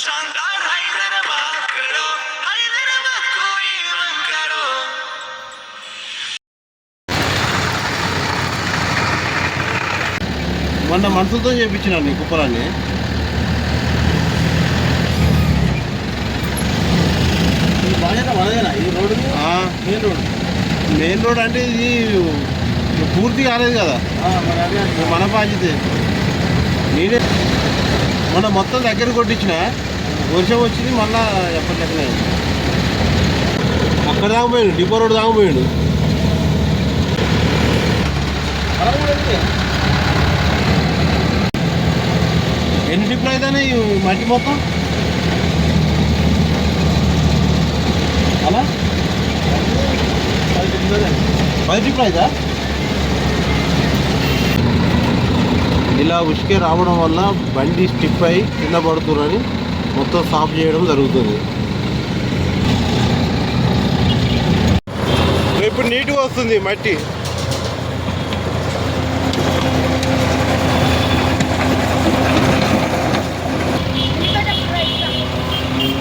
शानदार हैदराबाद करो हैदराबाद को इवन करो మొన్న మనుషులతో చేయించిన నీ కుప్పలన్నీ ఈ బాధ్యత మనదేనా ఈ రోడ్డు ఆ, మెయిన్ రోడ్డు మెయిన్ రోడ్ అంటే ఇది పూర్తి కాలేదు కదా మరి అదే ఇది మన బాధ్యతే నేనే మొన్న మొత్తం దగ్గర కొట్టించిన వర్షం వచ్చింది మళ్ళా ఎప్పటికనే అక్కడ దాకా పోయాడు డిపో రోడ్ దాకా పోయాడు ఎన్ని డిప్లు అయితేనే మట్టి మొత్తం? అలా? పది డిప్లు అయితే ఇలా ఉసుకే రావడం వల్ల బండి స్టిప్ అయి కింద పడుతుందని మొత్తం సాఫ్ చేయడం జరుగుతుంది. ఇప్పుడు నీట్గా వస్తుంది మట్టి.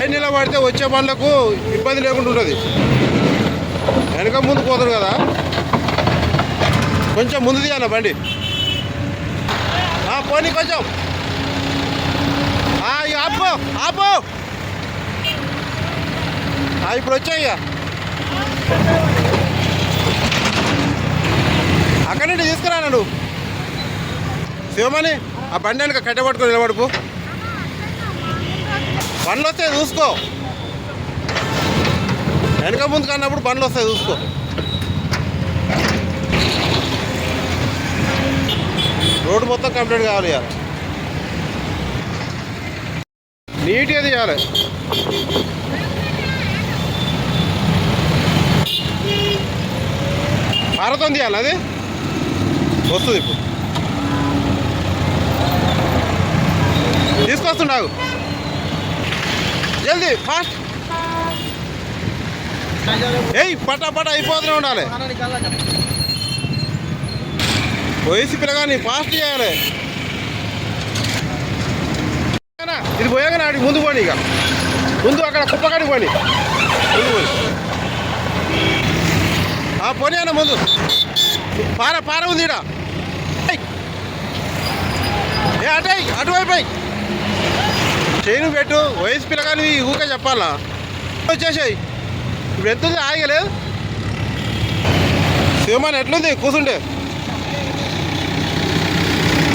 నిలబడితే వచ్చే పనులకు ఇబ్బంది లేకుండా ఉంటుంది. వెనక ముందు పోతారు కదా. కొంచెం ముందు తీయాలి బండి. ఆ, పోనీ కొంచెం. ఆపో ఇప్పుడు వచ్చాయి ఇక. అక్కడి నుండి తీసుకురా నువ్వు శివమణి ఆ బండి వెనక కట్టబట్టుకొని నిలబడుకో. బండ్లు వస్తాయి చూసుకో. వెనక ముందు కన్నప్పుడు బండ్లు వస్తాయి చూసుకో. రోడ్డు మొత్తం కంప్లీట్ కావాలి ఇక. నీట్గా తీయాలి. భారతం తీయాలి అది? వస్తుంది ఇప్పుడు. తీసుకొస్తుండవు జల్దీ ఫాస్ట్. ఏయ్ పటా పటా అయిపోతూనే ఉండాలి. వయసు పిల్లగాని ఫాస్ట్ చేయాలి. వేగన ఆడికి ముందు పోనీ ఇక. ముందు అక్కడ కుప్పకాడికి పోనీ. ముందు పోనీ. ఆ పోనీ అన్న ముందు. పార పార ఉంది ఈడ. ఏయ్. ఏ అటు అటువైపు చైన్ పెట్టు వయసు పిల్లగాని ఊక చెప్పాలా? వచ్చేసాయి. ఇప్పుడు ఎంత ఉంది? ఆగలేదు శివమాన్ ఎట్లుంది? కూర్చుంటే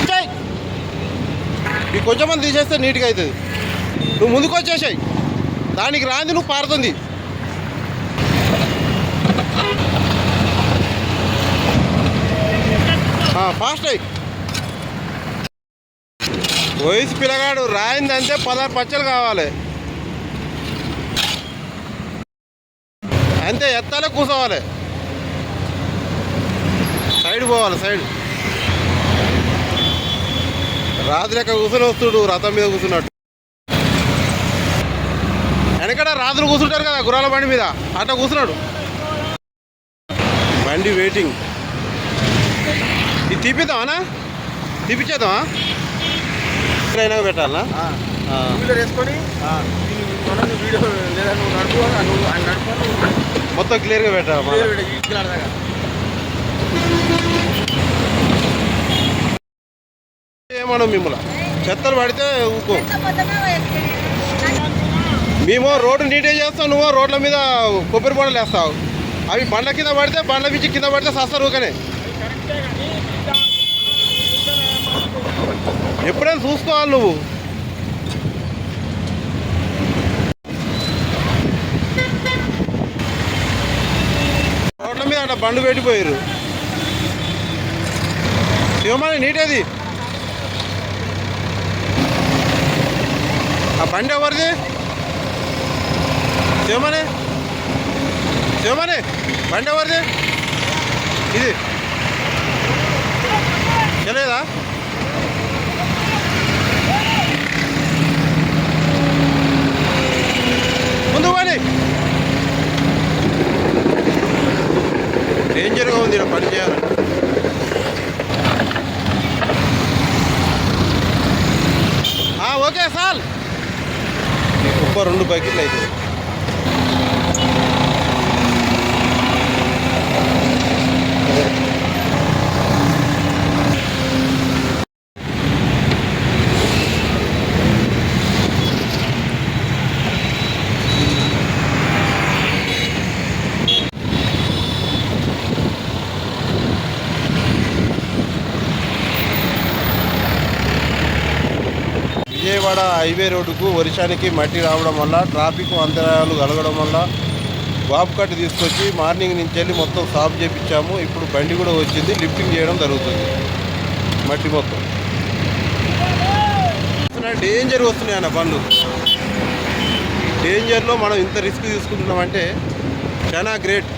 చెయ్. ఈ కొంచెం మంది తీసేస్తే నీట్గా అవుతుంది. నువ్వు ముందుకు వచ్చేసాయి దానికి రాంది నువ్వు పారుతుంది. ఫాస్ట్ అయ్యి. వయసు పిల్లగాడు రాయిందంటే పదహారు పచ్చలు కావాలి. అంతే ఎత్తాలే కూర్చోవాలి. సైడ్ పోవాలి సైడ్ రాత్రి లెక్క కూర్చొని వస్తుడు రథం మీద కూర్చున్నట్టు. వెనకడ రాజులు కూర్చుంటారు కదా గుర్రాల బండి మీద. అట్లా కూర్చున్నాడు. బండి వెయిటింగ్ ఇది తీపిద్దామనా తీపిచ్చేద్దామా? ఎక్కడైనా పెట్టాలనా? వేసుకొని మొత్తం క్లియర్గా పెట్టాలి. ఏమన్నా మిమ్మల్ని? చెత్తలు పడితే ఊకో మేము రోడ్డు నీట్గా చేస్తాం నువ్వు రోడ్ల మీద కొబ్బరి బొడలు వేస్తావు. అవి బండ్ల కింద పడితే బండ్ల మించి కింద పడితే సస్తారు ఊకనే. ఎప్పుడైనా చూసుకోవాలి నువ్వు. రోడ్ల మీద అట్లా బండ్లు పెట్టిపోయారు. శివమని నీటేది ఆ బండి ఎవరిది? శివమణి శివమణి బండి ఎవరిది? ఇది. తెలియదా? ముందు పని. డేంజర్గా ఉంది ఇక్కడ పని చేయాలి. Okay sir. ఒక్క రెండు బకెట్లు అవుతుంది విజయవాడ హైవే రోడ్డుకు వర్షానికి మట్టి రావడం వల్ల ట్రాఫిక్ అంతరాయాలు కలగడం వల్ల బాబు కట్ తీసుకొచ్చి మార్నింగ్ నుంచి వెళ్ళి మొత్తం సాఫ్ చేయించాము ఇప్పుడు బండి కూడా వచ్చింది. లిఫ్టింగ్ చేయడం జరుగుతుంది. మట్టి మొత్తం. డేంజర్ వస్తున్నాయి అన్న బండ్లు. డేంజర్లో మనం ఇంత రిస్క్ తీసుకుంటున్నామంటే చాలా గ్రేట్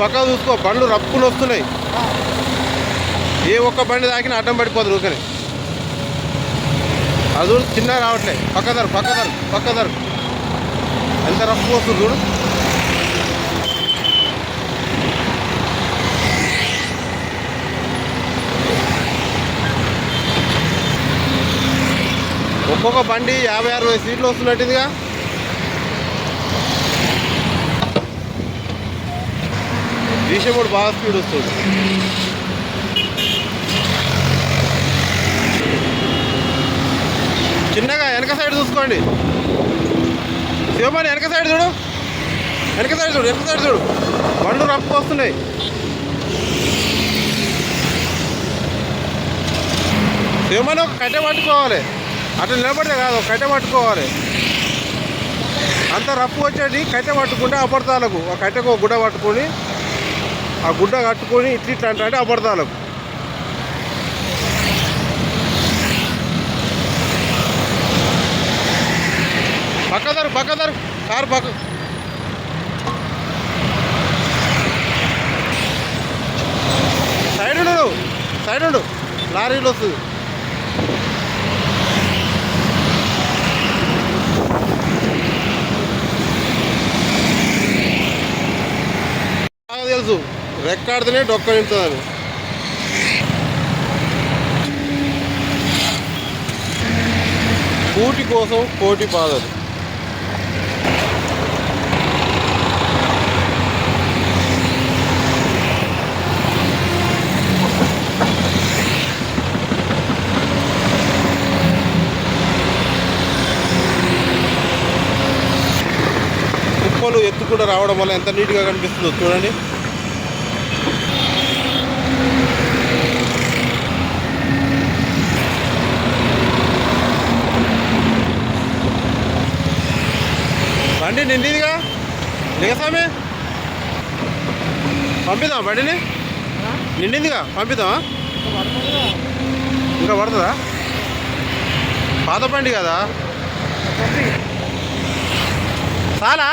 పక్క చూసుకో బండ్లు రప్పులు వస్తున్నాయి. ఏ ఒక్క బండి తాకినా అడ్డం పడిపోదు ఊకని అది చూడు చిన్న రావట్లే. పక్కదారు పక్కదారు పక్కదారు ఎంత రప్పు వస్తుంది చూడు. ఒక్కొక్క బండి యాభై అరవై సీట్లు వస్తున్నట్టుగా కూడా బాగా స్పీడ్ వస్తుంది చిన్నగా వెనక సైడ్ చూసుకోండి. శివమణి వెనక సైడ్ చూడు. వెనక సైడ్ చూడు వెనక సైడ్ చూడు. బండ్లు రప్పు వస్తున్నాయి. శివమణి ఒక కట్టె పట్టుకోవాలి. అట్లా నిలబడితే కాదు ఒక కట్టె పట్టుకోవాలి. అంత రప్పు వచ్చేది కట్టె పట్టుకుంటే అపడతాలకు ఒక కట్టెకు ఒక గుడ్డ పట్టుకొని ఆ గుడ్డ కట్టుకొని ఇట్లా ఇట్లా అంటే అపడతాలకు పక్కదారు పక్కదారు. కారు పక్క. సైడ్ ఉండు సైడ్ ఉండు. లారీలు వస్తుంది. తెలుసు. రెక్కాడితేనే డొక్క నింపుతుందని కూటి కోసం కోటి బాధలు. కుప్పలు ఎత్తుకుండా రావడం వల్ల ఎంత నీట్గా కనిపిస్తుందో చూడండి. బండి నిండిదిగా? దిగసామే పంపిద్దాం బండిని? నిండిందిగా పంపిద్దాం ఇంకా పడుతుందా? పాత బండి కదా? చాలా?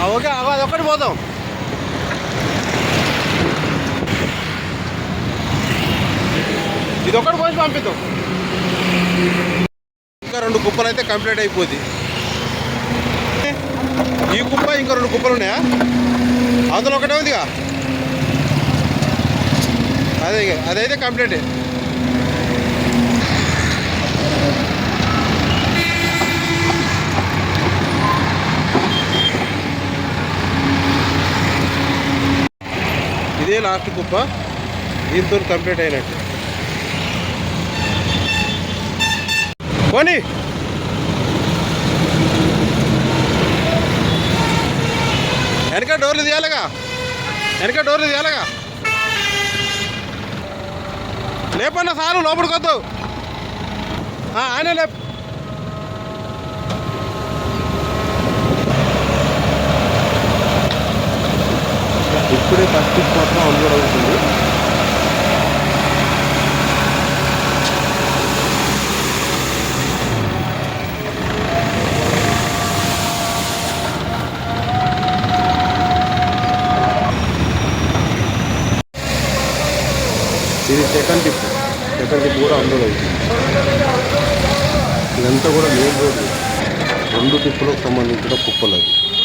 ఆ, ఓకే ఒక్కటి పోతాం ఒక్కటి పోదాం ఇది ఒకటి పోయి పంపిద్దాం. ఇంకా రెండు కుప్పలు అయితే కంప్లీట్ అయిపోద్ది ఈ కుప్ప ఇంకా రెండు కుప్పలు ఉన్నాయా? అందులో ఒకటే ఉందిగా? అదే అదైతే కంప్లీట్. ఇదే లాస్ట్ కుప్ప. దీంతో కంప్లీట్ అయినట్టు. పోనీ. వెనక డోర్లు తీయాలగా. వెనక డోర్లు తీయాలగా. లేపన్నా సారు లోపలికి వద్దు ఆయన లేపు. ఇప్పుడే ఫస్ట్ మాత్రం అన్లోడ్ అవుతుంది. సెకండ్ టిప్ సెకండ్ టిప్ కూడా అందులో అవుతుంది ఇదంతా కూడా మెయిన్ రోడ్ రెండు టిప్పులకు సంబంధించిన కుప్పలు అది